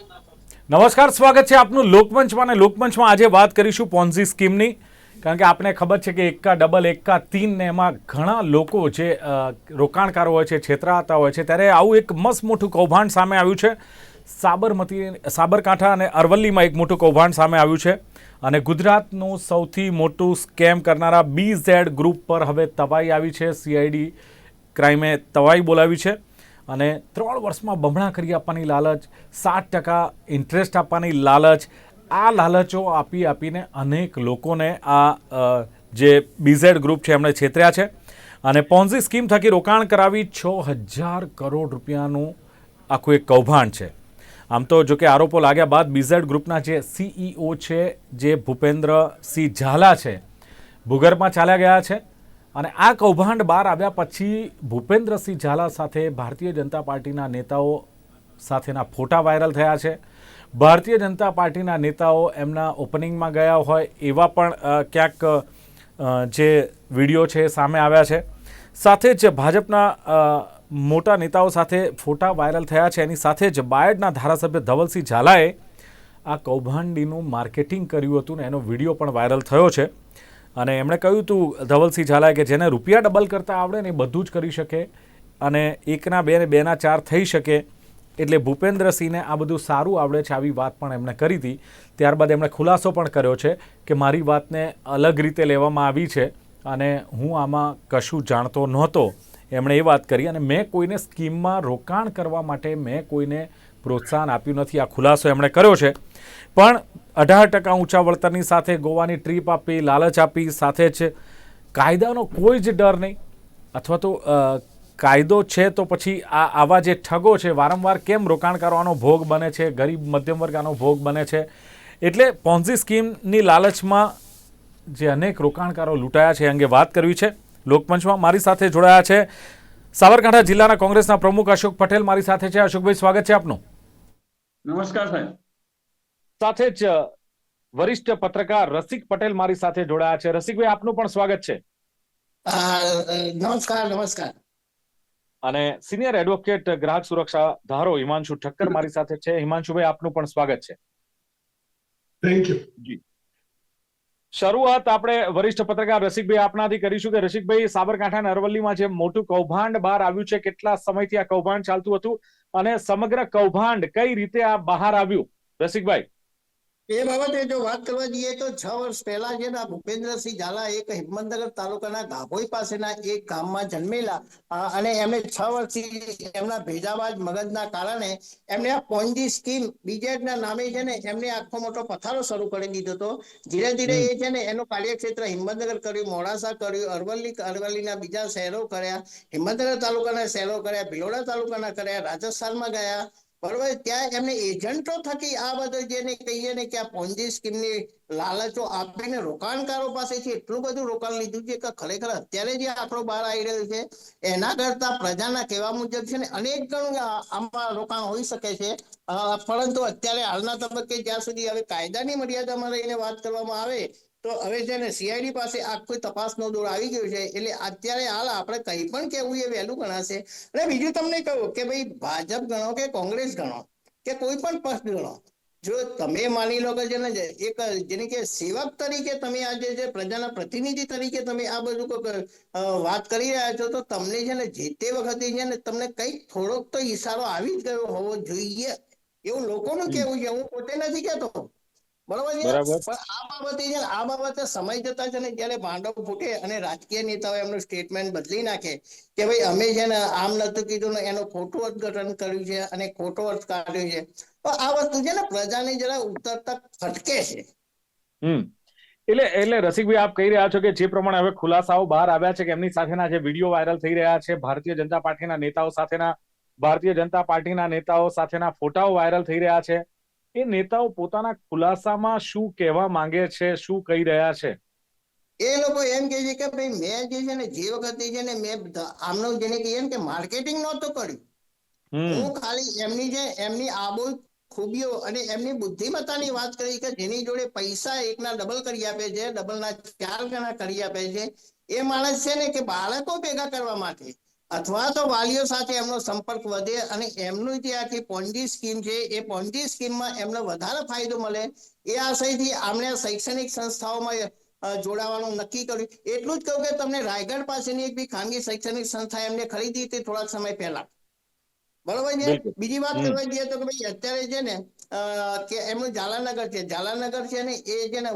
નમસ્કાર, સ્વાગત છે આપનું લોકમંચમાં અને લોકમંચમાં આજે વાત કરીશું પોન્ઝી સ્કીમની કારણ કે આપને ખબર છે કે એકા ડબલ એકા તીન ને એમાં ઘણા લોકો જે રોકાણકારો હોય છે, છેતરાતા હોય છે, ત્યારે આવું એક મસ્ત મોટું કૌભાંડ સામે આવ્યું છે. સાબરમતી, સાબરકાંઠા અને અરવલ્લીમાં એક મોટું કૌભાંડ સામે આવ્યું છે. અને ગુજરાતનું સૌથી મોટું સ્કેમ કરનારા બી ઝેડ ગ્રુપ પર હવે તવાઈ આવી છે. સીઆઈડી ક્રાઇમે તવાઈ બોલાવી છે. અને ત્રણ વર્ષમાં બમણા કરી આપવાની લાલચ, સાત ટકા ઇન્ટરેસ્ટ આપવાની લાલચ, આ લાલચો આપી આપીને અનેક લોકોને આ જે બીઝેડ ગ્રુપ છે એમણે છેતર્યા છે. અને પોન્ઝી સ્કીમ થકી રોકાણ કરાવી છ હજાર કરોડ રૂપિયાનું આખું એક કૌભાંડ છે. આમ તો જોકે આરોપો લાગ્યા બાદ બીઝેડ ગ્રુપના જે સીઈઓ છે, જે ભૂપેન્દ્ર સિંહ ઝાલા છે, ભૂગર્ભમાં ચાલ્યા ગયા છે. અને આ કૌભાંડ બહાર આવ્યા પછી ભૂપેન્દ્રસિંહ ઝાલા સાથે ભારતીય જનતા પાર્ટીના નેતાઓ સાથેના ફોટા વાયરલ થયા છે. ભારતીય જનતા પાર્ટીના નેતાઓ એમના ઓપનિંગમાં ગયા હોય એવા પણ ક્યાંક જે વીડિયો છે સામે આવ્યા છે. સાથે જ ભાજપના મોટા નેતાઓ સાથે ફોટા વાયરલ થયા છે. એની સાથે જ બાયડના ધારાસભ્ય ધવલસિંહ ઝાલાએ આ કૌભાંડીનું માર્કેટિંગ કર્યું હતું ને એનો વીડિયો પણ વાયરલ થયો છે. અને એમણે કહ્યું હતું ધવલસિંહ ઝાલાએ કે જેને રૂપિયા ડબલ કરતાં આવડે ને એ બધું જ કરી શકે અને એકના બે ને બેના ચાર થઈ શકે, એટલે ભૂપેન્દ્રસિંહને આ બધું સારું આવડે છે, આવી વાત પણ એમણે કરી હતી. ત્યારબાદ એમણે ખુલાસો પણ કર્યો છે કે મારી વાતને અલગ રીતે લેવામાં આવી છે અને હું આમાં કશું જાણતો નહોતો. એમણે એ વાત કરી અને મેં કોઈને સ્કીમમાં રોકાણ કરવા માટે મેં કોઈને પ્રોત્સાહન આપ્યું નથી. આ ખુલાસો એમણે કર્યો છે. પણ અઢાર ટકા ઊંચા વળતરની સાથે ગોવાની ટ્રીપ આપી, લાલચ આપી, સાથે જ કાયદાનો કોઈ જ ડર નહીં. અથવા તો કાયદો છે તો પછી આ આવા જે ઠગો છે, વારંવાર કેમ રોકાણકારોનો ભોગ બને છે, ગરીબ મધ્યમ વર્ગ આનો ભોગ બને છે? એટલે પોન્ઝી સ્કીમની લાલચમાં જે અનેક રોકાણકારો લૂંટાયા છે એ અંગે વાત કરવી છે. લોકમંચમાં મારી સાથે જોડાયા છે સાબરકાંઠા જિલ્લાના કોંગ્રેસના પ્રમુખ અશોક પટેલ. મારી સાથે છે. અશોકભાઈ, સ્વાગત છે આપનું. નમસ્કાર સાહેબ. સાથે જ વરિષ્ઠ પત્રકાર રસિક પટેલ મારી સાથે જોડાયા છે. રસિકભાઈ આપનું પણ સ્વાગત છે. નમસ્કાર નમસ્કાર. અને સિનિયર એડવોકેટ ગ્રાહક સુરક્ષા ધારો હિમાંશુ ઠક્કર મારી સાથે છે. હિમાંશુભાઈ આપનું પણ સ્વાગત છે. થેન્ક યુ શરૂઆત આપણે વરિષ્ઠ પત્રકાર રસિકભાઈ આપનાથી કરીશું કે રસિકભાઈ સાબરકાંઠા અને અરવલ્લીમાં જે મોટું કૌભાંડ બહાર આવ્યું છે કેટલા સમયથી આ કૌભાંડ ચાલતું હતું અને સમગ્ર કૌભાંડ કઈ રીતે આ બહાર આવ્યું? રસિકભાઈ. એ બાબતે જો વાત કરવા જઈએ તો છ વર્ષ પહેલા છે ને ભૂપેન્દ્રસિંહ ઝાલા એક હિંમતનગર તાલુકાના ગાભોઈ પાસેના એક ગામમાં જન્મેલા. અને એમને છ વર્ષથી એમના ભેજાબાજ મગજના કારણે એમને આ પોન્જી સ્કીમ બીજેડના નામે છે ને એમને આખો મોટો પથારો શરૂ કરી દીધો હતો. ધીરે ધીરે એ છે ને એનું કાર્યક્ષેત્ર હિંમતનગર કર્યું, મોડાસા કર્યું, અરવલ્લી, અરવલ્લીના બીજા શહેરો કર્યા, હિંમતનગર તાલુકાના શહેરો કર્યા, ભિલોડા તાલુકાના કર્યા, રાજસ્થાનમાં ગયા બરોબર? ત્યાં એમને એજન્ટો થકી આ બધું જેને કહીએ ને કે આ પોન્જી સ્કીમની લાલચો આપીને રોકાણકારો પાસેથી એટલું બધું રોકાણ લીધું છે કે ખરેખર અત્યારે જે આંકડો બહાર આવી રહ્યો છે, એના કરતા પ્રજાના કહેવા મુજબ છે ને અનેક ગણું આમાં રોકાણ હોઈ શકે છે. પરંતુ અત્યારે હાલના તબક્કે જ્યાં સુધી હવે કાયદાની મર્યાદામાં રહીને વાત કરવામાં આવે તો હવે છે ને સીઆઈડી પાસે આખો તપાસનો દોર આવી ગયો છે એટલે અત્યારે હાલ આપણે કંઈ પણ કહેવું એ વહેલું ગણાશે. અને બીજું તમને કહું કે ભાઈ ભાજપ ગણો કે કોંગ્રેસ ગણો કે કોઈ પણ પક્ષ ગણો જો તમે માની લો કે છે ને એક જેને કે સેવક તરીકે તમે આજે જે પ્રજાના પ્રતિનિધિ તરીકે તમે આ બધું વાત કરી રહ્યા છો તો તમને છે ને જે તે વખતે છે ને તમને કંઈક થોડોક તો ઈશારો આવી જ ગયો હોવો જોઈએ. એવું લોકોનું કેવું છે? હું પોતે નથી કહેતો. બરોબર છે? પણ આ બાબતે છે આ બાબતે સમય જતા છે ને જયારે ભાંડો ફૂટે અને રાજકીય નેતાઓ એમનું સ્ટેટમેન્ટ બદલી નાખે કે ભાઈ અમે છે ને આમ નતું કીધું ને એનું ખોટું અર્થઘટન કર્યું છે અને ખોટો અર્થ કાઢ્યો છે. તો આ વસ્તુ છે ને પ્રજાને જરા ઉતરતા ખટકે છે. હમ. એટલે એટલે રસિકભાઈ આપ કહી રહ્યા છો કે જે પ્રમાણે હવે ખુલાસાઓ બહાર આવ્યા છે કે એમની સાથેના જે વીડિયો વાયરલ થઈ રહ્યા છે ભારતીય જનતા પાર્ટીના નેતાઓ સાથેના ભારતીય જનતા પાર્ટીના નેતાઓ સાથેના ફોટાઓ વાયરલ થઈ રહ્યા છે એ નેતાઓ પોતાના ખુલાસામાં શું કહેવા માંગે છે શું કહી રહ્યા છે? એ લોકો એમ કે છે કે ભાઈ મેં જે છે ને જે વખતે છે ને મેં આમનો જેને કહીએ ને કે માર્કેટિંગ નહોતું કર્યું. હું ખાલી એમની જે એમની આબો ખૂબીઓ અને એમની બુદ્ધિમત્તાની વાત કરી કે જેની જોડે પૈસા એકના ડબલ કરી આપે છે ડબલ ના ચાર ગણા કરી આપે છે એ માણસ છે ને કે બાળકો ભેગા કરવા માટે. અથવા તો વાલીઓ સાથે એમનો સંપર્ક વધે અને એમનું જે આખી પોન્જી સ્કીમ છે એ પોન્જી સ્કીમમાં એમને વધારે ફાયદો મળે. એ આશયથી આમણે શૈક્ષણિક સંસ્થાઓમાં જોડાવાનું નક્કી કર્યું. એટલું જ કહું કે તમને રાયગઢ પાસેની એક બી ખાનગી શૈક્ષણિક સંસ્થા એમને ખરીદી હતી થોડાક સમય પહેલા. બરોબર છે? બીજી વાત. કરવા જઈએ તો કે ભાઈ અત્યારે છે ને કે એમનું ઝાલાનગર છે. ઝાલાનગર છે ને એ છે ને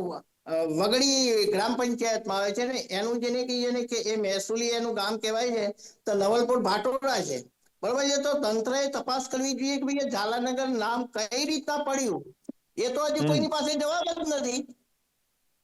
વગડી ગ્રામ પંચાયતમાં આવે છે ને એનું જેને કહીએ ને કે એ મહેસૂલી એનું ગામ કહેવાય છે તો નવલપુર ભાટોડા છે. બરોબર છે? તો તંત્રએ તપાસ કરવી જોઈએ કે ભાઈ ઝાલાનગર નામ કઈ રીતના પડ્યું? એ તો હજી કોઈની પાસે જવાબ જ નથી.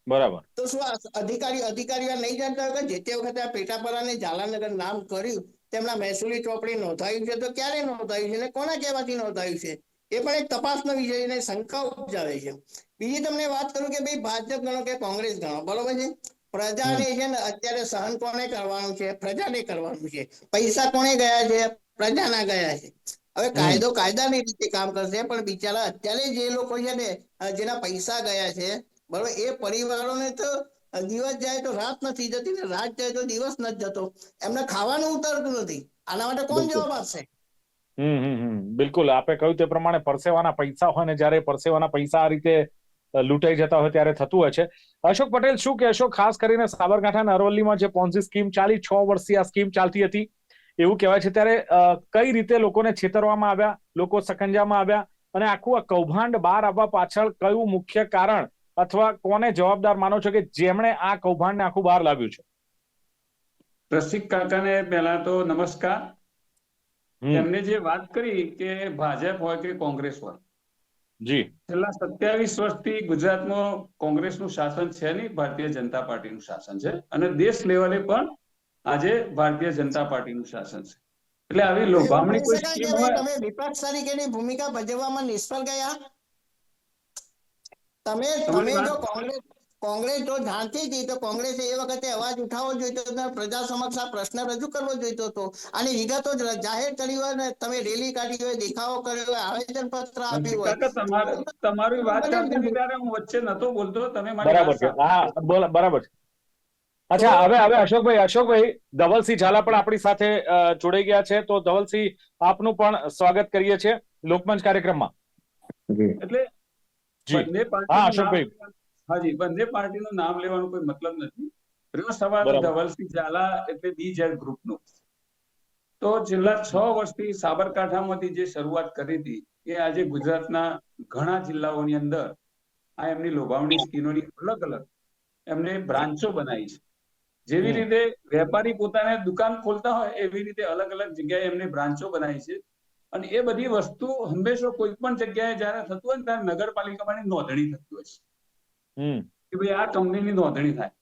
બરાબર. તો શું અધિકારી અધિકારીઓ નહીં જાણતા હોય કે જે તે વખતે આ પેટાપરાને ઝાલાનગર નામ કર્યું તેમના મહેસૂલી ચોપડી નોંધાયું છે તો ક્યારે નોંધાયું છે ને? કોના કહેવાથી નોંધાયું છે? એ પણ એક તપાસનો વિષય છે શંકા ઉપજાવે છે. બીજી તમને વાત કરું કે ભાઈ ભાજપ ગણો કે કોંગ્રેસ ગણો બરોબર છે? પ્રજાને છે ને અત્યારે સહન કોને કરવાનું છે? પ્રજાને કરવાનું છે. પૈસા કોને ગયા છે? પ્રજાના ગયા છે. હવે કાયદો કાયદાની રીતે કામ કરશે પણ બિચારા અત્યારે જે લોકો છે ને જેના પૈસા ગયા છે બરોબર એ પરિવારોને તો દિવસ જાય તો રાત નથી જતી ને રાત જાય તો દિવસ નથી જતો. એમને ખાવાનું ઉતરતું નથી. આના માટે કોણ જવાબ આપશે? બિલકુલ. આપે કહ્યું તે પ્રમાણે પરસેવાના પૈસા હોય ને જ્યારે પરસેવાના પૈસા આ રીતે લૂંટાઈ જતા હોય ત્યારે થતું હોય છે. અશોક પટેલ, શું કહેશો? ખાસ કરીને સાબરકાંઠા અરવલ્લીમાં જે પોન્સી સ્કીમ ચાલી, છ વર્ષથી આ સ્કીમ ચાલતી હતી, એવું કહેવાય છે. ત્યારે કઈ રીતે લોકોને છેતરવામાં આવ્યા? લોકો સકંજામાં આવ્યા? અને આખું આ કૌભાંડ બહાર આવવા પાછળ કયું મુખ્ય કારણ અથવા કોને જવાબદાર માનો છો કે જેમણે આ કૌભાંડને આખું બહાર લાવ્યું છે? રસિક કાકાને પહેલા તો નમસ્કાર. એમને જે વાત કરી કે ભાજપ હોય કે કોંગ્રેસ હોય. જી. છેલ્લા સત્યાવીસ વર્ષથી ગુજરાતમાં કોંગ્રેસનું શાસન છે નહીં ભારતીય જનતા પાર્ટીનું શાસન છે. અને દેશ લેવલે પણ આજે ભારતીય જનતા પાર્ટીનું શાસન છે. એટલે આવી લોભામણી કોઈ સ્કીમ કે હોય તમે વિપક્ષ તરીકેની ભૂમિકા ભજવવામાં નિષ્ફળ ગયા? તમે તમે જો કોંગ્રેસ કોંગ્રેસ જો જાણતી હતી તો કોંગ્રેસે એ વખતે અવાજ ઉઠાવવો જોઈતો હતો પ્રજા સમક્ષ આ પ્રશ્ન રજૂ કરવો જોઈતો હતો. અને વિગતો જ જાહેર કરી હોય ને તમે રેલી કાઢી હોય દેખાવો કર્યો હોય આવેદન પત્ર આપ્યું હોય. તમારી વાત ત્યારે હું વચ્ચે નતો બોલતો તમે બરાબર છે. હા બરાબર છે. અચ્છા હવે હવે અશોકભાઈ અશોકભાઈ ધવલસિંહ ઝાલા પણ આપણી સાથે જોડાઈ ગયા છે. તો ધવલસિંહ આપનું પણ સ્વાગત કરીએ છીએ લોકમંચ કાર્યક્રમમાં. એટલે. બંને હા, અશોકભાઈ. હાજી બંને પાર્ટીનું નામ લેવાનો કોઈ મતલબ નથી. રહ્યો સવાલ. ધવલસિંહ ઝાલા એટલે બીજેડ ગ્રુપનો. તો છેલ્લા છ વર્ષથી સાબરકાંઠામાંથી જે શરૂઆત કરી હતી એ આજે ગુજરાતના ઘણા જિલ્લાઓની અંદર આ એમની લોભાવણી સ્કીમોની અલગ અલગ એમને બ્રાન્ચો બનાવી છે. જેવી રીતે વેપારી પોતાને દુકાન ખોલતા હોય એવી રીતે અલગ અલગ જગ્યાએ એમને બ્રાન્ચો બનાવી છે. અને એ બધી વસ્તુ હંમેશા કોઈ પણ જગ્યાએ જયારે થતું હોય ને ત્યારે નગરપાલિકામાં નોંધણી થતી હોય છે. કે ભાઈ આ કંપનીની નોંધણી થાય.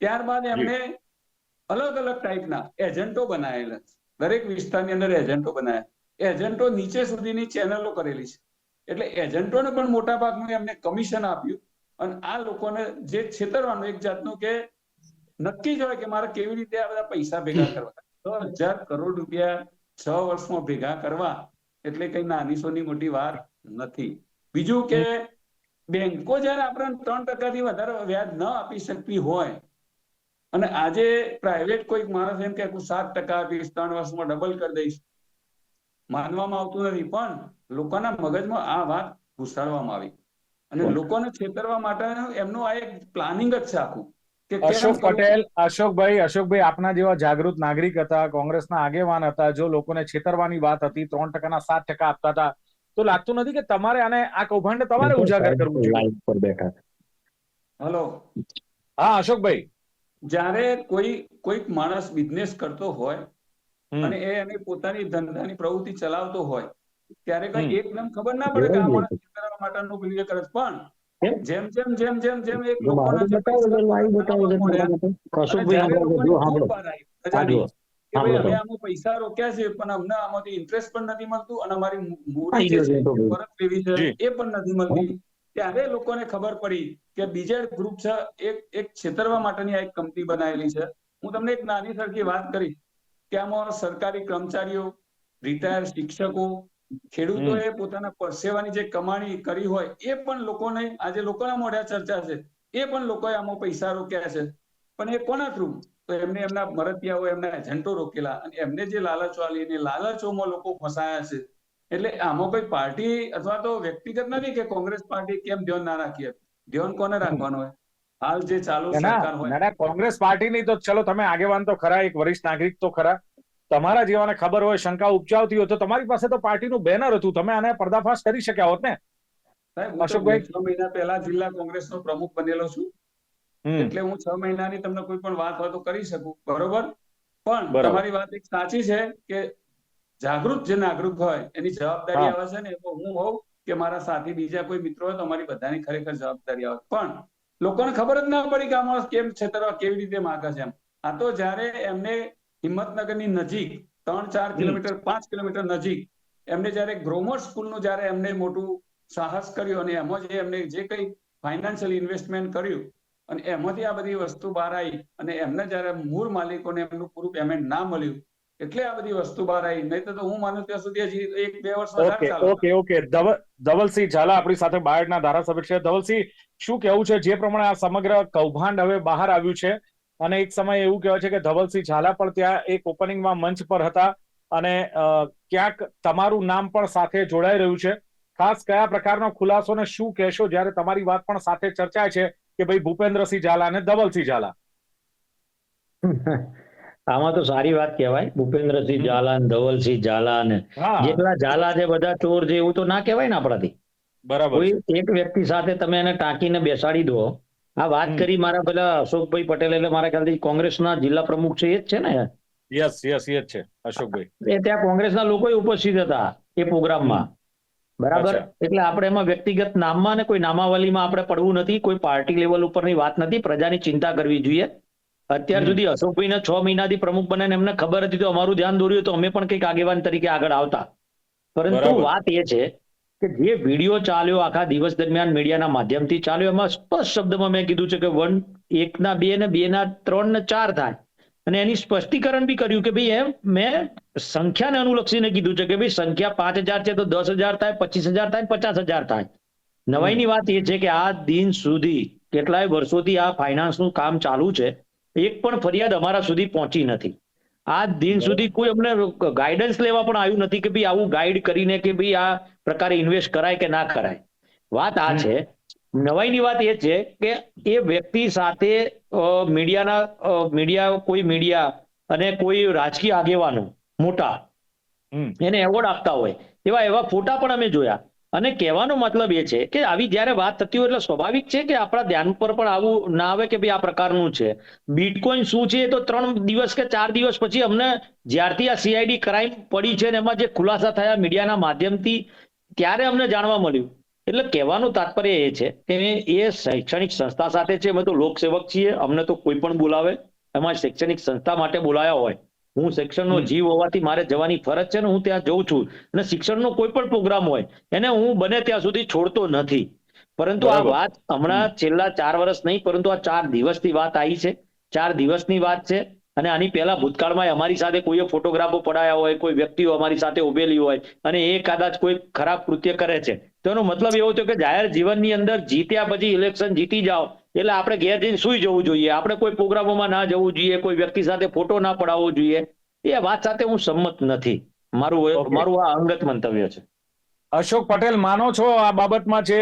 ત્યારબાદ એમને અલગ અલગ ટાઈપના એજન્ટો બનાવેલા દરેક વિસ્તારની અંદર એજન્ટો બનાવ્યા એજન્ટો નીચે સુધીની ચેનલો કરેલી છે. એટલે એજન્ટોને પણ મોટા ભાગનું એમને કમિશન આપ્યું અને આ લોકોને જે છેતરવાનું એક જાતનું કે નક્કી જ હોય કે મારે કેવી રીતે આ બધા પૈસા ભેગા કરવા. છ હજાર કરોડ રૂપિયા છ વર્ષમાં ભેગા કરવા એટલે કઈ નાની સોની મોટી વાત નથી. બીજું કે બેંકો જયારે આપણને ત્રણ ટકાથી વધારે વ્યાજ ન આપી શકતી હોય અને આજે પ્રાઇવેટ કોઈક માણસ એમ કે હું સાત ટકા આપીશ ત્રણ વર્ષમાં ડબલ કરી દઈશ. માનવામાં આવતું નથી પણ લોકોના મગજમાં આ વાત ઘુસાડવામાં આવી. અને લોકોને છેતરવા માટે એમનું આ એક પ્લાનિંગ જ છે આખું. કે અશોક પટેલ અશોકભાઈ અશોકભાઈ આપના જેવા જાગૃત નાગરિક હતા કોંગ્રેસના આગેવાન હતા જો લોકોને છેતરવાની વાત હતી ત્રણ ટકાના સાત ટકા આપતા હતા તો લાગતું નથી કે તમારે આને આ કૌભાંડ તમારે ઉજાગર કરવું જોઈએ. લાઈવ પર બેઠા. હલો. હા અશોકભાઈ. જ્યારે કોઈ કોઈક માણસ બિઝનેસ કરતો હોય અને એ એની પોતાની ધંધાની પ્રવૃત્તિ ચલાવતો હોય ત્યારે. કઈ એકદમ ખબર ના પડે કે આ માણસ કરવા માટેનું પેલું કરે પણ જેમ જેમ જેમ જેમ જેમ એક લોકોના જે બતાવો બતાવો. કશું ભાઈ જો સાંભળો. ખૂબ બહાર આવી આ પ્રજાની જુઓ. કે ભાઈ સાંભળો આમાં પૈસા રોક્યા છે પણ અમને આમાંથી ઇન્ટરેસ્ટ પણ નથી મળતું અને અમારી મૂડી જે ગયો છે છે તો એ ભાઈ. પરત લેવી છે એ પણ નથી મળતી. ત્યારે લોકોને ખબર પડી કે બીજા ગ્રુપ છે એક એક છેતરવા માટેની આ એક કંપની બનાવેલી છે. હું તમને એક નાની સરખી વાત કરી કે આમાં સરકારી કર્મચારીઓ રિટાયર શિક્ષકો ખેડૂતોએ પોતાના પરસેવાની જે કમાણી કરી હોય એ પણ લોકોને આજે લોકોના મોઢા ચર્ચા છે. એ પણ લોકોએ આમાં પૈસા રોક્યા છે. પણ એ કોના થ્રુ તો એમને એમના મરતિયાઓ એમના એજન્ટો રોકેલા અને એમને જે લાલચો આલી અને લાલચોમાં લોકો ફસાયા છે. એટલે આમાં કોઈ પાર્ટી અથવા તો વ્યક્તિગત નથી કે કોંગ્રેસ પાર્ટી કેમ ધ્યાન ના રાખીએ ધ્યાન કોને રાખવાનું હોય? હાલ જે ચાલુ સરકાર હોય. ના, ના, કોંગ્રેસ પાર્ટીની તો ચલો તમે આગેવાન તો ખરા એક વરિષ્ઠ નાગરિક તો ખરા. તમારા જેવાને ખબર હોય શંકા ઉપજાવતી હોય તો તમારી પાસે તો પાર્ટીનું બેનર હતું. તમે આને પર્દાફાશ કરી શક્યા હોત ને? અશોકભાઈ? છ મહિના પહેલા જિલ્લા કોંગ્રેસનો પ્રમુખ બનેલો છું. એટલે હું છ મહિનાની તમને કોઈ પણ વાત હોય તો કરી શકું બરોબર? પણ તમારી વાત એક સાચી છે કે જાગૃત જે નાગરિક હોય એની જવાબદારી આવે છે ને હું હોઉં કે મારા સાથી બીજા કોઈ મિત્રો હોય તો અમારી બધાની ખરેખર જવાબદારી આવે. પણ લોકોને ખબર જ ના પડી કે આ માણસ કેમ છેતરવા કેવી રીતે માગે છે એમ. આ તો જ્યારે એમને હિંમતનગરની નજીક ત્રણ ચાર કિલોમીટર પાંચ કિલોમીટર નજીક એમને જ્યારે ગ્રોમર સ્કૂલનું જ્યારે એમને મોટું સાહસ કર્યું અને એમાં જે એમને જે કંઈ ફાઇનાન્શિયલ ઇન્વેસ્ટમેન્ટ કર્યું અને એમાંથી આ બધી વસ્તુ બહાર આવી અને એમને જ્યારે મૂળ માલિકોને એમનું પૂરું પેમેન્ટ ના મળ્યું એટલે આ બધી વસ્તુ બહાર આવી. નહીં તો હું માનું ત્યાં સુધી હજી એક બે વર્ષ વધારે ઓકે ચાલે. ઓકે ઓકે ધવલસિંહ ઝાલા આપણી સાથે બાયડના ધારાસભ્ય છે. ધવલસિંહ શું કેવું છે? જે પ્રમાણે આ સમગ્ર કૌભાંડ હવે બહાર આવ્યું છે અને એક સમય એવું કહેવાય છે કે ધવલસિંહ ઝાલા પણ ત્યાં એક ઓપનિંગમાં મંચ પર હતા અને ક્યાંક તમારું નામ પણ સાથે જોડાઈ રહ્યું છે. ખાસ કયા પ્રકારનો ખુલાસો ને શું કહેશો? જ્યારે તમારી વાત પણ સાથે ચર્ચાય છે કે ભાઈ ભૂપેન્દ્રસિંહ ઝાલા અને ધવલસિંહ ઝાલા. આમાં તો સારી વાત કહેવાય. ભૂપેન્દ્રસિંહ ઝાલા ને ધવલસિંહ ઝાલા ને જેટલા ઝાલા છે બધા ચોર છે એવું તો ના કહેવાય ને આપણાથી. બરાબર. કોઈ એક વ્યક્તિ સાથે તમે એને ટાંકીને બેસાડી દો. આ વાત કરી મારા પેલા અશોકભાઈ પટેલ એટલે મારા ખ્યાલથી કોંગ્રેસના જિલ્લા પ્રમુખ છે એ જ છે ને? યસ યસ યસ છે અશોકભાઈ. એ ત્યાં કોંગ્રેસના લોકો ઉપસ્થિત હતા એ પ્રોગ્રામમાં. બરાબર. એટલે આપણે એમાં વ્યક્તિગત નામમાં ને કોઈ નામાવલીમાં આપણે પડવું નથી કોઈ પાર્ટી લેવલ ઉપરની વાત નથી પ્રજાની ચિંતા કરવી જોઈએ. અત્યાર સુધી અશોકભાઈને છ મહિનાથી પ્રમુખ બને એમને ખબર હતી તો અમારું ધ્યાન દોર્યું તો અમે પણ કંઈક આગેવાન તરીકે આગળ આવતા. પરંતુ વાત એ છે કે જે વીડિયો ચાલ્યો આખા દિવસ દરમિયાન મીડિયાના માધ્યમથી ચાલ્યો એમાં સ્પષ્ટ શબ્દમાં મેં કીધું છે કે વન એકના બે ને બે ના ત્રણ ને ચાર થાય. અને એની સ્પષ્ટીકરણ બી કર્યું કે ભાઈ એમ મેં સંખ્યાને અનુલક્ષીને કીધું છે કે ભાઈ સંખ્યા પાંચ હજાર છે તો દસ હજાર થાય પચીસ હજાર થાય પચાસ હજાર થાય. નવાઈની વાત એ છે કે આ દિન સુધી કેટલાય વર્ષોથી આ ફાઇનાન્સનું કામ ચાલુ છે એક પણ ફરિયાદ અમારા સુધી પહોંચી નથી. આ દિન સુધી કોઈ અમને ગાઈડન્સ લેવા પણ આવ્યું નથી કે ભાઈ આવું ગાઈડ કરીને કે ભાઈ આ પ્રકારે ઇન્વેસ્ટ કરાય કે ના કરાય. વાત આ છે નવાઈની વાત એ છે કે એ વ્યક્તિ સાથે મીડિયાના મીડિયા કોઈ મીડિયા અને કોઈ રાજકીય આગેવાનો મોટા એને એવોર્ડ આપતા હોય એવા એવા ફોટા પણ અમે જોયા. અને કહેવાનો મતલબ એ છે કે આવી જ્યારે વાત થતી હોય એટલે સ્વાભાવિક છે કે આપણા ધ્યાન પર પણ આવું ના આવે કે ભાઈ આ પ્રકારનું છે. બિટકોઇન શું છે એ તો ત્રણ દિવસ કે ચાર દિવસ પછી અમને જ્યારથી આ સીઆઈડી ક્રાઇમ પડી છે ને એમાં જે ખુલાસા થયા મીડિયાના માધ્યમથી ત્યારે અમને જાણવા મળ્યું. એટલે કહેવાનું તાત્પર્ય એ છે કે એ શૈક્ષણિક સંસ્થા સાથે છે અમે તો લોકસેવક છીએ અમને તો કોઈ પણ બોલાવે. એમાં શૈક્ષણિક સંસ્થા માટે બોલાયા હોય. હું શિક્ષણનો. જીવ હોવાથી મારે જવાની ફરજ છે ને હું ત્યાં જઉં છું. અને શિક્ષણનો કોઈ પણ પ્રોગ્રામ હોય એને હું બને ત્યાં સુધી છોડતો નથી. પરંતુ આ વાત હમણાં છેલ્લા ચાર વર્ષ નહીં પરંતુ આ ચાર દિવસની વાત આવી છે. ચાર દિવસની વાત છે. અને આની પહેલા ભૂતકાળમાં અમારી સાથે કોઈએ ફોટોગ્રાફો પડાયા હોય કોઈ વ્યક્તિઓ અમારી સાથે ઉભેલી હોય અને એ કદાચ કોઈ ખરાબ કૃત્ય કરે છે. તો એનો મતલબ એવો થયો કે જાહેર જીવનની અંદર જીત્યા પછી ઇલેક્શન જીતી જાઓ એટલે આપણે ઘેર જઈને સુઈ જવું જોઈએ. આપણે કોઈ પ્રોગ્રામોમાં ના જવું જોઈએ કોઈ વ્યક્તિ સાથે ફોટો ના પડાવવો જોઈએ. એ વાત સાથે હું સંમત નથી. મારું મારું આ અંગત મંતવ્ય છે. અશોક પટેલ માનો છો આ બાબતમાં જે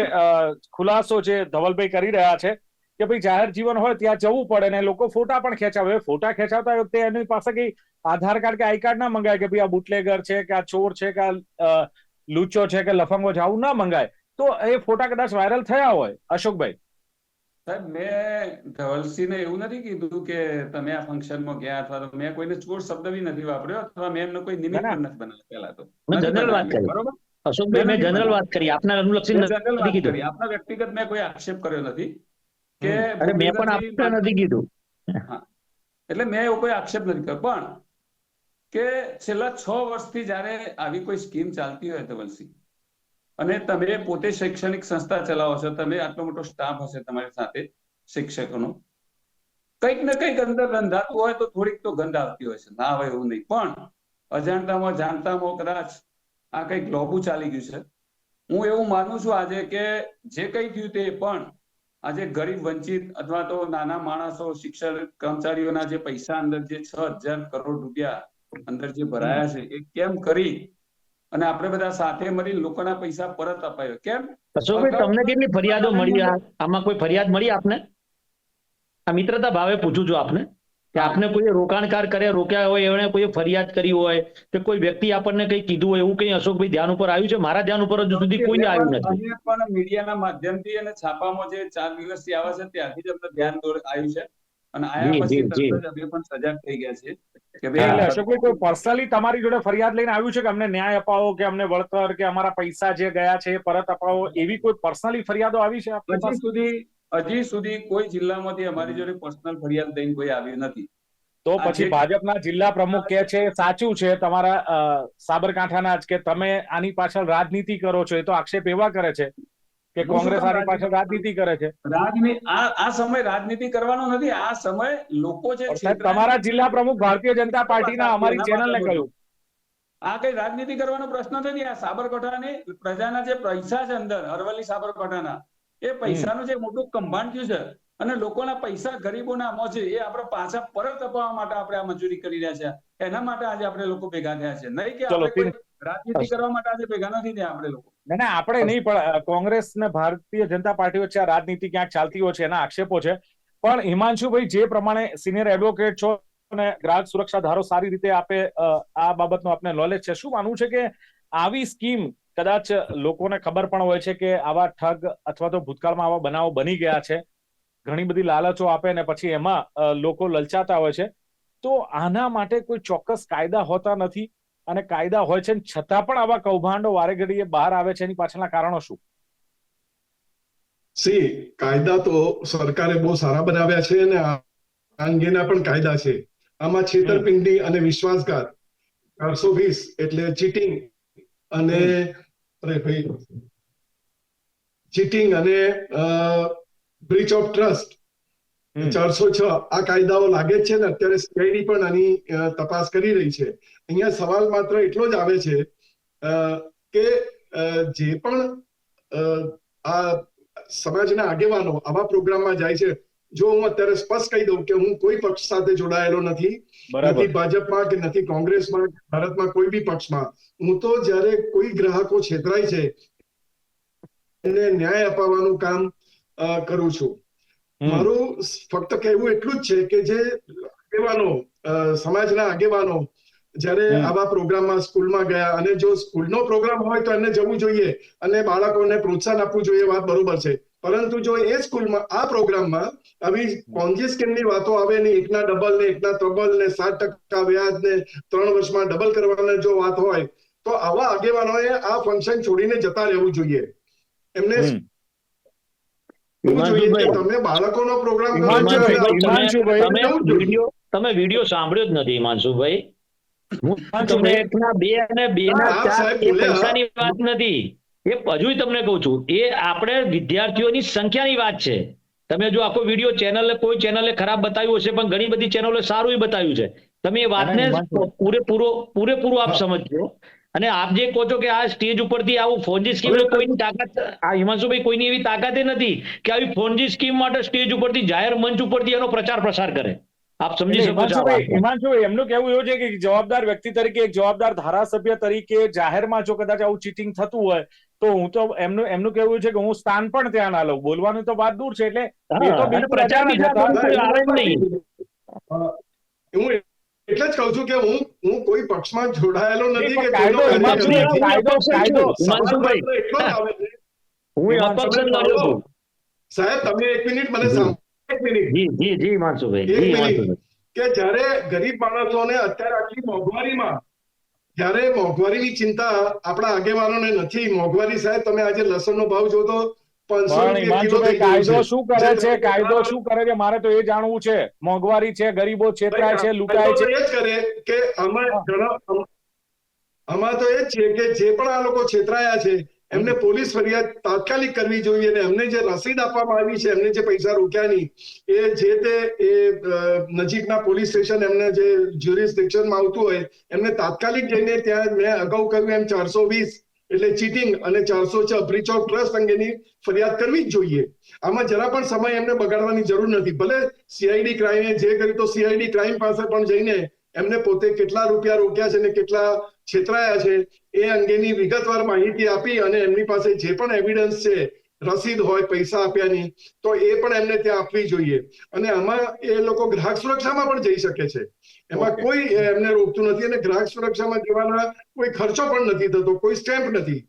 ખુલાસો જે ધવલભાઈ કરી રહ્યા છે કે ભાઈ જાહેર જીવન હોય ત્યાં જવું પડે ને લોકો ફોટા પણ ખેંચાવે. ફોટા ખેંચાવતા વખતે એની પાસે કઈ આધાર કાર્ડ કે આઈ કાર્ડ ના મંગાય કે ભાઈ આ બુટલેગર છે કે આ ચોર છે કે આ લૂચો છે કે લફંગો છે આવું ના મંગાય. તો એ ફોટા કદાચ વાયરલ થયા હોય. અશોકભાઈ. સાહેબ મેં ધવલસિંહને એવું નથી કીધું કે તમે આ ફંક્શનમાં ગયા અથવા તો મેં કોઈને ચોર શબ્દ બી નથી વાપર્યો અથવા મેં એમનો કોઈ નિમિત્ત. પણ નથી બનાવ્યો પહેલા તો. જનરલ વાત કરી. બરોબર. અશોકભાઈ મેં જનરલ વાત કરી. આપના અનુલક્ષી નથી વાત કીધું. કરી. આપના વ્યક્તિગત મેં કોઈ આક્ષેપ કર્યો નથી. કે મેં પણ ભૂપેન્દ્રસિંહ નથી કીધું. એટલે મેં એવો કોઈ આક્ષેપ નથી કર્યો. પણ કે છેલ્લા છ વર્ષથી જ્યારે આવી કોઈ સ્કીમ ચાલતી હોય ધવલસિંહ અને તમે પોતે શૈક્ષણિક સંસ્થા ચલાવો છો તમે આટલો મોટો સ્ટાફ હશે તમારી સાથે શિક્ષકોનો કંઈક ને કંઈક અંદર ગંધાતું હોય તો થોડીક તો ગંધ આવતી હોય છે. ના હોય એવું નહીં. પણ અજાણતામાં જાણતામાં કદાચ આ કંઈક લોબુ ચાલી ગયું છે. હું એવું માનું છું આજે કે જે કંઈ થયું તે પણ આજે ગરીબ વંચિત અથવા તો નાના માણસો શિક્ષણ કર્મચારીઓના જે પૈસા અંદર જે છ હજાર કરોડ રૂપિયા અંદર જે ભરાયા છે એ કેમ કરી? અને આપણે બધા સાથે મળી લોકોના પૈસા પરત અપાયો. કેમ? અશોકભાઈ તમને કેટલી ફરિયાદો મળી આમાં કોઈ ફરિયાદ મળી આપને? આ મિત્રતા ભાવે પૂછું છું આપને. કે આપને કોઈ રોકાણકાર કરે રોક્યા હોય એણે કોઈ ફરિયાદ કરી હોય કે કોઈ વ્યક્તિ આપણને કઈ કીધું હોય એવું કઈ અશોકભાઈ ધ્યાન ઉપર આવ્યું છે? મારા ધ્યાન ઉપર હજુ સુધી કોઈ આવ્યું નથી. પણ મીડિયાના માધ્યમથી અને છાપામાં જે ચાર દિવસથી આવે છે ત્યાંથી જ અમને ધ્યાન આવ્યું છે. અને આયા પછી પણ સજાગ થઈ ગયા છે કે એટલે અશોકભાઈ કોઈ પર્સનલી તમારી જોડે ફરિયાદ લઈને આવ્યું છે કે અમને ન્યાય અપાવો કે અમને વળતર કે અમારા પૈસા જે ગયા છે પરત અપાવો? એવી કોઈ પર્સનલી ફરિયાદો આવી છે આપની સુધી હજી સુધી કોઈ જિલ્લામાંથી અમારી જોડે પર્સનલ ફરિયાદ લઈને કોઈ આવ્યું નથી. તો પછી ભાજપના જિલ્લા પ્રમુખ કે છે સાચું છે તમારા સાબરકાંઠાના જ કે તમે આની પાછળ રાજનીતિ કરો છો એ તો આક્ષેપ એવા કરે છે કે કોંગ્રેસ આની પાછળ રાજનીતિ કરે છે. આ સમય રાજનીતિ કરવાનો નથી આ સમય લોકો જે તમારા જિલ્લા પ્રમુખ ભારતીય જનતા પાર્ટીના અમારી ચેનલને કહ્યું. આ કઈ રાજનીતિ કરવાનો પ્રશ્ન નથી આ સાબરકાંઠાની પ્રજાના જે પૈસા છે અંદર અરવલ્લી સાબરકાંઠાના એ પૈસાનું જે મોટું કૌભાંડ થયું છે અને લોકોના પૈસા ગરીબોના મોં છે એ આપણે પાછા પરત અપાવવા માટે આપણે આ મજૂરી કરી રહ્યા છે. એના માટે આજે આપણે લોકો ભેગા થયા છે. નહીં કે આપણે રાજનીતિ કરવા માટે આજે ભેગા નથી થયા આપણે લોકો. ના ના આપણે નહીં પણ કોંગ્રેસ ને ભારતીય જનતા પાર્ટી વચ્ચે આ રાજનીતિ ક્યાંક ચાલતી હોય છે એના આક્ષેપો છે. પણ હિમાંશુભાઈ જે પ્રમાણે સિનિયર એડવોકેટ છો અને ગ્રાહક સુરક્ષા ધારો સારી રીતે આપે આ બાબતનો આપને નોલેજ છે. શું માનવું છે કે આવી સ્કીમ કદાચ લોકોને ખબર પણ હોય છે કે આવા ઠગ અથવા તો ભૂતકાળમાં આવા બનાવો બની ગયા છે. ઘણી બધી લાલચો આપે ને પછી એમાં લોકો લલચાતા હોય છે. તો આના માટે કોઈ ચોક્કસ કાયદા હોતા નથી અને કાયદા હોય છે છતાં પણ આવા કૌભાંડો વારે ઘડીએ બહાર આવે છે એની પાછળના કારણો શું? સી કાયદા તો સરકારે બહુ સારા બનાવ્યા છે અને આ અંગેના પણ કાયદા છે. આમાં છેતરપિંડી અને વિશ્વાસઘાત ચારસો વીસ એટલે ચીટિંગ અને અરે ભાઈ ચીટિંગ અને બ્રીચ ઓફ ટ્રસ્ટ ચારસો છ આ કાયદાઓ લાગે છે ને અત્યારે સીઆઈડી પણ આની તપાસ કરી રહી છે. અહીંયા સવાલ માત્ર એટલો જ આવે છે કે જે પણ આ સમાજના આગેવાનો આવા પ્રોગ્રામમાં જાય છે જો હું અત્યારે સ્પષ્ટ કહી દઉં કે હું કોઈ પક્ષ સાથે જોડાયેલો નથી નથી ભાજપમાં કે નથી કોંગ્રેસમાં ભારતમાં કોઈ બી પક્ષમાં હું તો જ્યારે કોઈ ગ્રાહકો છેતરાય છે એને ન્યાય અપાવવાનું કામ કરું છું. મારું ફક્ત કહેવું એટલું જ છે કે જે આગેવાનો સમાજના આગેવાનો જ્યારે. આવા પ્રોગ્રામમાં સ્કૂલમાં ગયા અને જો સ્કૂલનો પ્રોગ્રામ હોય તો એને જવું જોઈએ અને બાળકોને પ્રોત્સાહન આપવું જોઈએ વાત બરોબર છે. પરંતુ જો એ સ્કૂલમાં આ પ્રોગ્રામમાં આવી પોન્જી સ્કીમની વાતો આવે ને એકના ડબલ ને એકના ત્રબલ ને સાત ટકા વ્યાજ ને ત્રણ વર્ષમાં ડબલ કરવાના જો વાત હોય તો આવા આગેવાનોએ આ ફંક્શન છોડીને જતા રહેવું જોઈએ. એમને તમે બાળકોનો પ્રોગ્રામ તમે વીડિયો સાંભળ્યો જ નથી હિમાંશુભાઈ. હું તમને એકના બે અને બે ના ચાર સાહેબ પૈસાની વાત નથી. એ હજુ તમને કહું છું એ આપણે વિદ્યાર્થીઓની સંખ્યાની વાત છે. તમે જો આખો વીડિયો ચેનલે કોઈ ચેનલે ખરાબ બતાવ્યું હશે પણ ઘણી બધી ચેનલે સારું બતાવ્યું છે. તમે એ વાતને પૂરેપૂરો પૂરેપૂરો આપ સમજજો. અને આપ જે કહો છો કે આ સ્ટેજ ઉપરથી આવું ફોનજી સ્કીમ કોઈની તાકાત આ હિમાંશુભાઈ કોઈની એવી તાકાત નથી કે આવી ફોનજી સ્કીમ માટે સ્ટેજ ઉપરથી જાહેર મંચ ઉપરથી એનો પ્રચાર પ્રસાર કરે. આપ સમજી શકો છો. હિમાંશુભાઈ એમનું કહેવું એવું છે કે જવાબદાર વ્યક્તિ તરીકે એક જવાબદાર ધારાસભ્ય તરીકે જાહેરમાં જો કદાચ આવું ચીટિંગ થતું હોય તો હું તો એમનું એમનું કેવું છે કે હું સ્થાન પણ ત્યાં ના લઉં. બોલવાનું તો વાત દૂર છે એટલે એ તો બિલકુલ હું એટલે જ કહું છું કે હું હું કોઈ પક્ષમાં જોડાયેલો નથી કે કાયદો. કાયદો- કાયદો- હું અપક્ષ જ. લડ્યો છું. સાહેબ તમે એક મિનિટ મને સાંભળો. એક મિનિટ. જી જી જી હિમાંશુભાઈ જી મિનિટ. કે જ્યારે ગરીબ માણસોને અત્યારે આટલી મોંઘવારીમાં જ્યારે મોંઘવારીની ચિંતા આપણા આગેવાનોને નથી. મોંઘવારી સાહેબ તમે આજે લસણનો ભાવ જો તો કાયદો શું કરે છે? કાયદો શું કરે છે? મારે તો એ જાણવું છે. મોંઘવારી છે ગરીબો છેતરાય છે લૂંટાય છે. એ જ કરે કે આમાં. આમાં તો એ જ છે કે જે પણ આ લોકો છેતરાયા છે એમને પોલીસ ફરિયાદ તાત્કાલિક કરવી જોઈએ અને એમને જે રસીદ આપવામાં આવી છે, એમને જે પૈસા રોક્યાની, એ જે તે, એ નજીકના પોલીસ સ્ટેશન એમને જે જ્યુરિસ્ડિક્શનમાં આવતું હોય, એમને તાત્કાલિક જઈને ત્યાં મેં અગાઉ કહ્યું એમ ચારસો વીસ, એટલે ચીટિંગ અને ચારસો છ બ્રીચ ઓફ ટ્રસ્ટ અંગેની ફરિયાદ કરવી જ જોઈએ. આમાં જરા પણ સમય એમને બગાડવાની જરૂર નથી. ભલે સીઆઈડી ક્રાઇમે જે કર્યું તો સીઆઈડી ક્રાઇમ પાસે પણ જઈને એમને પોતે કેટલા રૂપિયા રોક્યા છે ને કેટલા છેતરાયા છે. એ અંગેની વિગતવાર માહિતી આપી અને એમની પાસે જે પણ એવિડન્સ છે રસીદ હોય પૈસા આપ્યાની તો એ પણ એમને ત્યાં આપવી જોઈએ. અને આમાં એ લોકો ગ્રાહક સુરક્ષામાં પણ જઈ શકે છે. એમાં કોઈ એમને રોકતું નથી અને ગ્રાહક સુરક્ષામાં જવાના કોઈ ખર્ચો પણ નથી થતો કોઈ સ્ટેમ્પ નથી.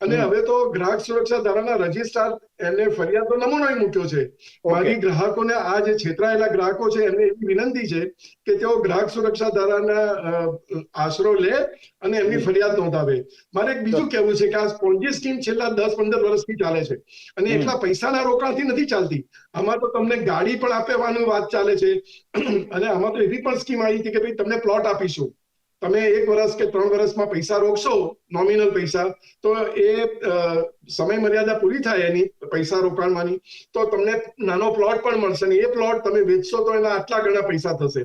અને હવે તો ગ્રાહક સુરક્ષા ધારાના રજિસ્ટ્રાર એને ફરિયાદનો નમૂનો મૂક્યો છે. મારી ગ્રાહકોને આ જે છેતરાયેલા ગ્રાહકો છે એમને એવી વિનંતી છે કે તેઓ ગ્રાહક સુરક્ષા ધારાના આશરો લે અને એમની ફરિયાદ નોંધાવે. મારે એક બીજું કહેવું છે કે આ સ્પોન્જી સ્કીમ છેલ્લા દસ પંદર વર્ષથી ચાલે છે અને. એટલા પૈસાના રોકાણથી નથી ચાલતી. આમાં તો તમને ગાડી પણ આપવાની વાત ચાલે છે. અને આમાં તો એવી પણ સ્કીમ આવી હતી કે ભાઈ તમને પ્લોટ આપીશું. તમે એક વર્ષ કે ત્રણ વર્ષમાં પૈસા રોકશો નોમિનલ પૈસા તો એ સમય મર્યાદા પૂરી થાય એની પૈસા રોકાણવાની તો તમને નાનો પ્લોટ પણ મળશે ને એ પ્લોટ તમે વેચશો તો એના આટલા ઘણા પૈસા થશે.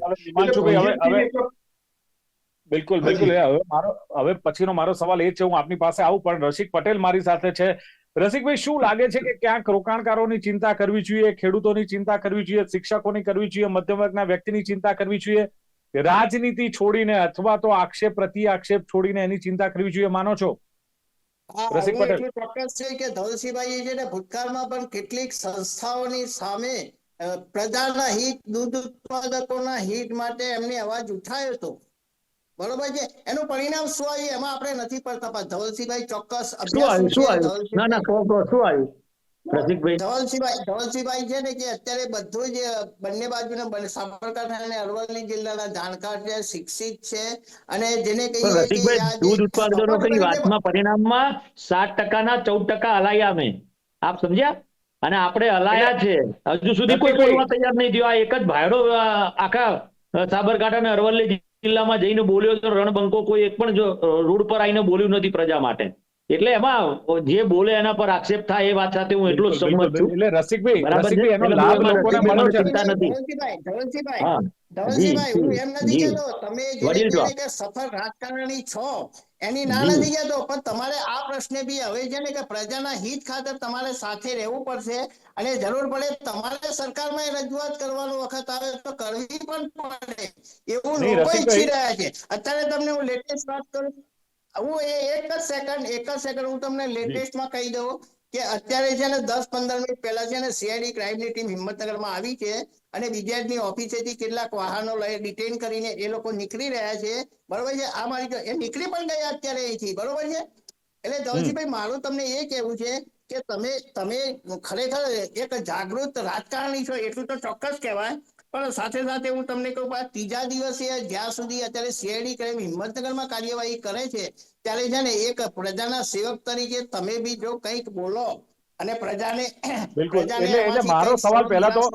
બિલકુલ બિલકુલ હવે મારો હવે પછીનો મારો સવાલ એ છે હું આપની પાસે આવું પણ રસિક પટેલ મારી સાથે છે. રસિકભાઈ શું લાગે છે કે ક્યાંક રોકાણકારોની ચિંતા કરવી જોઈએ ખેડૂતોની ચિંતા કરવી જોઈએ શિક્ષકોની કરવી જોઈએ મધ્યમ વર્ગના વ્યક્તિની ચિંતા કરવી જોઈએ? રાજનીતિ છોડીને અથવા તો આક્ષેપ પ્રતિ આક્ષેપ છોડીને એની ચિંતા કરવી જોઈએ માનો છો? રસિક પટેલ. ચોક્કસ છે કે ધવલસિંહભાઈ છે ને ભૂતકાળમાં પણ કેટલીક સંસ્થાઓની સામે પ્રજાના હિત દૂધ ઉત્પાદકોના હિત માટે એમને અવાજ ઉઠાવ્યો હતો. બરોબર છે? એનું પરિણામ શું આવ્યું? એમાં આપણે નથી પડતા. પણ ધવલસિંહભાઈ ચોક્કસ અભ્યાસ શું આવ્યું? ના ના શું આવ્યું? રસિકભાઈ ધવલસિંહભાઈ ધવલસિંહભાઈ છે ને કે અત્યારે બધું જ બંને બાજુના સાબરકાંઠા અને અરવલ્લી જિલ્લાના જાણકાર છે શિક્ષિત છે અને જેને કહીએ રસિકભાઈ દૂધ ઉત્પાદનો કઈ વાતમાં પરિણામમાં સાત ટકાના ચૌદ ટકા હલાયા અમે. આપ સમજ્યા? અને આપણે હલાયા છે. હજુ સુધી કોઈ બોલવા તૈયાર નહીં થયો. આ એક જ ભાયડો આખા સાબરકાંઠા અને અરવલ્લી જિલ્લામાં જઈને બોલ્યો તો રણબંકો કોઈ એક પણ જો રોડ પર આવીને બોલ્યું નથી પ્રજા માટે. એટલે એમાં જે બોલે એના પર આક્ષેપ થાય એ વાત સાથે હું એટલો જ સંમત છું. એટલે રસિકભાઈ રસિકભાઈ એનો લાભ લોકોને મળ્યો છે ચિંતા નથી. ધવલસિંહભાઈ ધવલસિંહભાઈ હા. જી, એમ નથી કહેતો તમે કે સફળ રાજકારણી છો એની ના નથી કહેતો પણ તમારે આ પ્રશ્ને બી હવે છે ને કે પ્રજાના હિત ખાતર તમારે સાથે રહેવું પડશે અને જરૂર પડે તમારે સરકારમાં રજૂઆત કરવાનો વખત આવે તો કરવી પણ પડે. એવું લોકો ઈચ્છી રહ્યા છે. અત્યારે તમને હું લેટેસ્ટ વાત કરું હું એ એક જ સેકન્ડ એક જ સેકન્ડ હું તમને લેટેસ્ટમાં કહી દઉં કે અત્યારે છે ને દસ પંદર મિનિટ પહેલા છે ને સીઆઈડી ક્રાઇમની ટીમ હિંમતનગરમાં આવી છે અને બીજાની ઓફિસેથી કેટલાક વાહનો લઈ ડિટેન કરીને એ લોકો નીકળી રહ્યા છે બરોબર છે? આ મારી એ નીકળી પણ ગયા અત્યારે અહીંથી બરોબર છે? એટલે ધવલજીભાઈ મારું તમને એ કહેવું છે કે તમે તમે ખરેખર એક જાગૃત રાજકારણી છો એટલું તો ચોક્કસ કહેવાય પણ સાથે સાથે હું તમને કહું આ ત્રીજા દિવસે જ્યાં સુધી અત્યારે સીઆઈડી ક્રાઇમ હિંમતનગરમાં કાર્યવાહી કરે છે ત્યારે છે ને એક પ્રજાના સેવક તરીકે તમે બી જો કંઈક બોલો અને પ્રજાને. એટલે- એટલે મારો સવાલ પહેલા તો-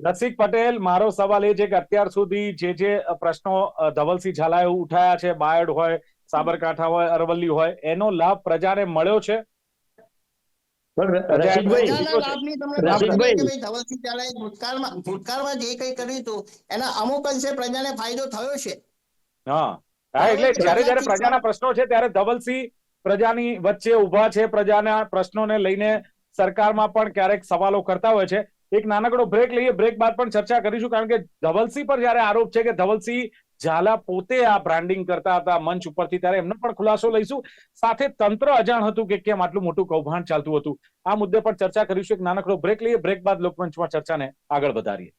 રસિક પટેલ મારો સવાલ એ છે કે અત્યાર સુધી જે જે પ્રશ્નો ધવલસિંહ ઝાલાએ ઉઠાયા છે બાયડ હોય સાબરકાંઠા હોય અરવલ્લી હોય એનો લાભ પ્રજાને મળ્યો છે ભૂતકાળમાં ભૂતકાળમાં જે કંઈ કર્યું હતું એના અમુક અંશે પ્રજાને ફાયદો થયો છે. હા. હા એટલે બરાબર. જ્યારે જ્યારે પ્રજાના પ્રજાના પ્રશ્નો છે ત્યારે ધવલસિંહ પ્રજાની વચ્ચે ઊભા છે પ્રજાના પ્રશ્નોને લઈને સરકારમાં પણ ક્યારેક સવાલો કરતા હોય છે. એક નાનકડો બ્રેક લઈએ બ્રેક બાદ પણ ચર્ચા કરીશું કારણ કે ધવલસિંહ પર જ્યારે આરોપ છે કે ધવલસિંહ ઝાલા પોતે આ બ્રાન્ડિંગ કરતા હતા, મંચ ઉપરથી ત્યારે એમનો પણ ખુલાસો લઈશું. સાથે તંત્ર અજાણ હતું કે કેમ આટલું મોટું કૌભાંડ ચાલતું હતું. આ મુદ્દે પણ ચર્ચા કરીશું. એક નાનકડો બ્રેક લઈએ. બ્રેક બાદ લોકમંચમાં ચર્ચાને આગળ વધારીએ.